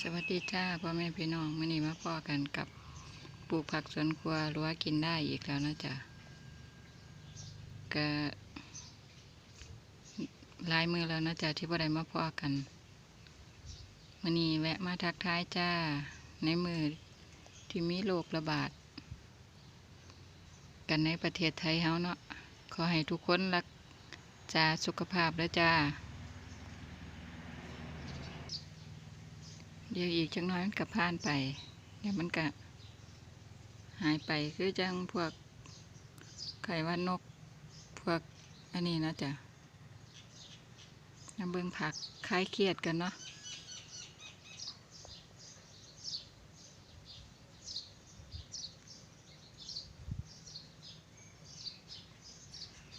สวัสดีจ้าพ่อแม่พี่น้องมื่อนี้มาพ่อกันกับปลูกผักสวนครัวรือว่ากินได้อีกแล้วนะจ๊ะก็ลายมือแล้วนะจ๊ะที่พ่อได้มาพ่อกันมื่อนี้แวะมาทักทายจ้าในมือที่มีโรคระบาด กันในประเทศไทยเฮาเนาะขอให้ทุกคนรักษาสุขภาพแล้วจ้า เดี๋ยวอีกจักน้อยมันก็ผ่านไป เดี๋ยวมันก็หายไปคือจังพวกไข่ว่านก พวกอันนี้นะจ๊ะน้ำเบิ่งผักคลายเครียดกันเนาะ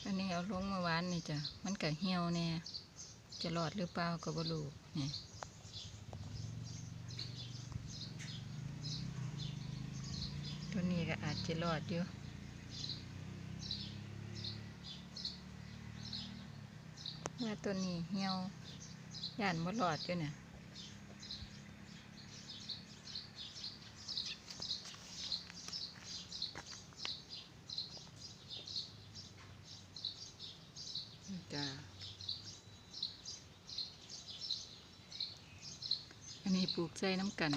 อันนี้เอาลงเมื่อวานนี่จ้ะ มันก็เหี่ยวแน่จะรอดหรือเปล่าก็บ่รู้นี่ ตัวนี้ก็อาจจะรอดอยู่ว่าตัวนี้เหี่ยวย่านบ่รอดอยู่เนี่ยจ้าอันนี้ปลูกใส่น้ำกัน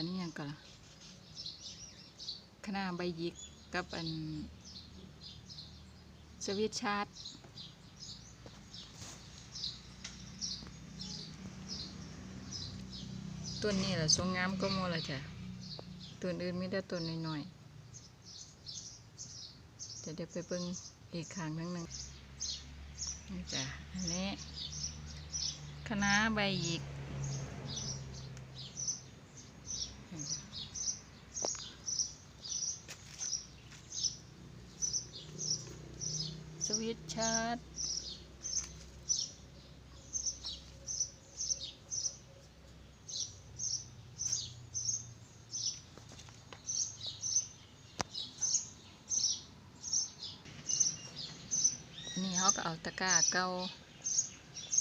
อันนี้ยังก่อนล่ะคณะใบยิกกับอันสวิตชาร์ดต้นนี้แหละสวยงามก็โมละจ้ะต้นอื่นไม่ได้ต้นน้อยๆจะเดี๋ยวไปเบิ่งอีกข้างนึงนึงนี่จ้ะอันนี้คณะใบหยิก สวิต ชาร์ดนนี้เขาก็เอาตะกร้าเก่า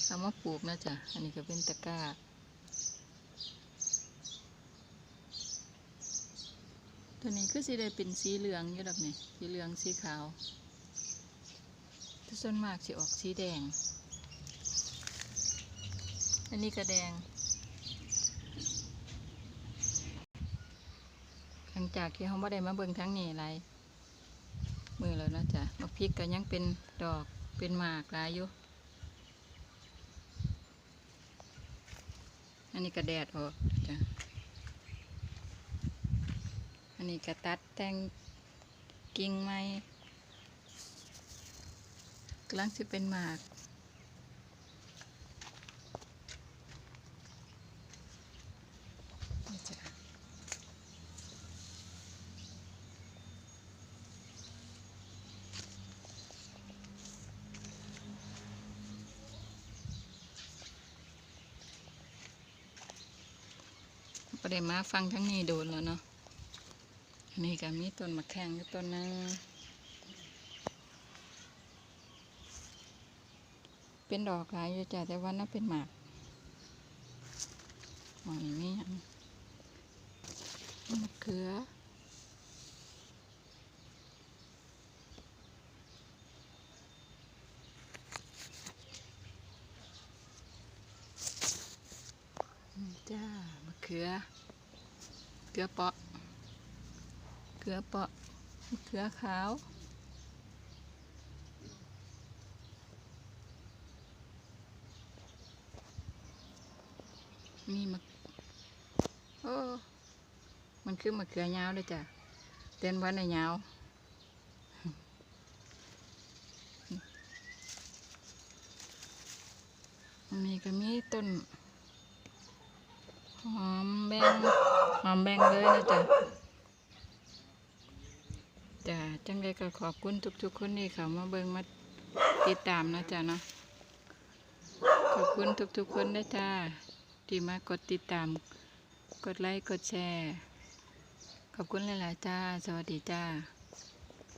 เอามาปลูกนะจ๊ะ อันนี้ก็เป็นตะกร้า ตัวนี้คือสีได้เป็นสีเหลืองอยู่ดอกนี่สีเหลืองสีขาว ส่วนมากสิออกสีแดง อันนี้ก็แดง หลังจากที่เขาไม่ได้มาเบิ่งทั้งนี้ไรมือแล้วนะจ้ะบักพริกก็ยังเป็นดอกเป็นหมากลายอยู่ อันนี้ก็แดดออกจ้ะ อันนี้ก็ตัดแต่งกิ่งไม้ กำลังจะเป็นหมากประเดี๋ยวมาฟังทั้งนี้โดนแล้วเนาะ อันนี้ก็มีต้นมะแข้งอยู่ต้นนึง เป็นดอกหลายอยู่จ้ะแต่ว่าน่าเป็นหมากหมอนนี้อันมะเขือจ้ามะเขือเขือเปาะ เกลือเปาะเกลือขาว มีมะโอ้ มันคือมะเขือยาวเลยจ้ะ เต้นวันในยาวอันนี้ก็มีต้น หอมแบงหอมแบงเลยนะจ๊ะจ้ะจังไดก็ขอบคุณทุกๆคนที่เขามาเบิ่งมาติดตามนะจ๊ะเนาะขอบคุณทุกๆคนนะจ้า ที่มากดติดตาม กดไลค์ กดแชร์ ขอบคุณหลาย ๆ จ้า สวัสดีจ้า